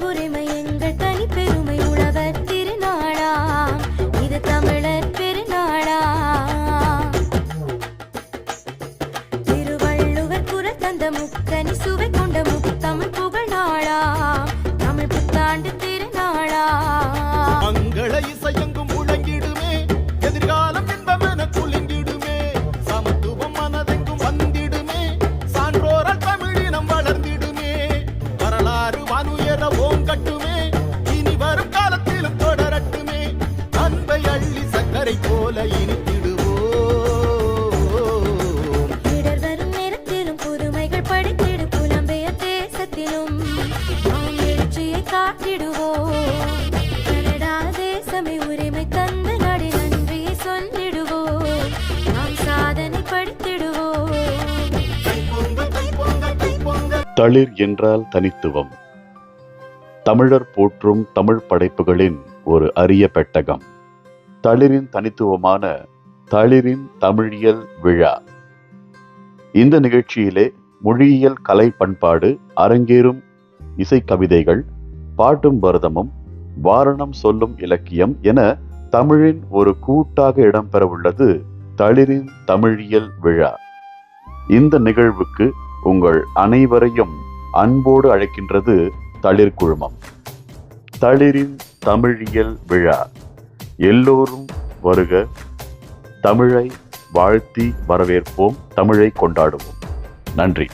புரிமை சுடரை போல இனித்திடுவோம் இடர் வரும் நேரத்திலும் புதுமைகள் படைத்திடு புலம்பெயர் தேசத்திலும் நாம் எழுச்சியை காட்டிடுவோம். கனடா தேசமே உரிமை தந்த நாடு நன்றியை சொல்லிடுவோம். நாம் சாதனை படித்திடுவோம். தளிர் என்றால் தனித்துவம். தமிழர் போற்றும் தமிழ் படைப்புகளின் ஒரு அரிய பெட்டகம். தளிரின் தனித்துவமான தளிரின் தமிழியல் விழா. இந்த நிகழ்ச்சியிலே மொழியியல் கலை பண்பாடு அரங்கேறும் இசை கவிதைகள் பாட்டும் பரதமும் வாரணம் சொல்லும் இலக்கியம் என தமிழின் ஒரு கூட்டாக இடம்பெறவுள்ளது தளிரின் தமிழியல் விழா. இந்த நிகழ்வுக்கு உங்கள் அனைவரையும் அன்போடு அழைக்கின்றது தளிர் குழுமம். தளிரின் தமிழியல் விழா. எல்லோரும் வருக. தமிழை வாழ்த்தி வரவேற்போம். தமிழை கொண்டாடுவோம். நன்றி.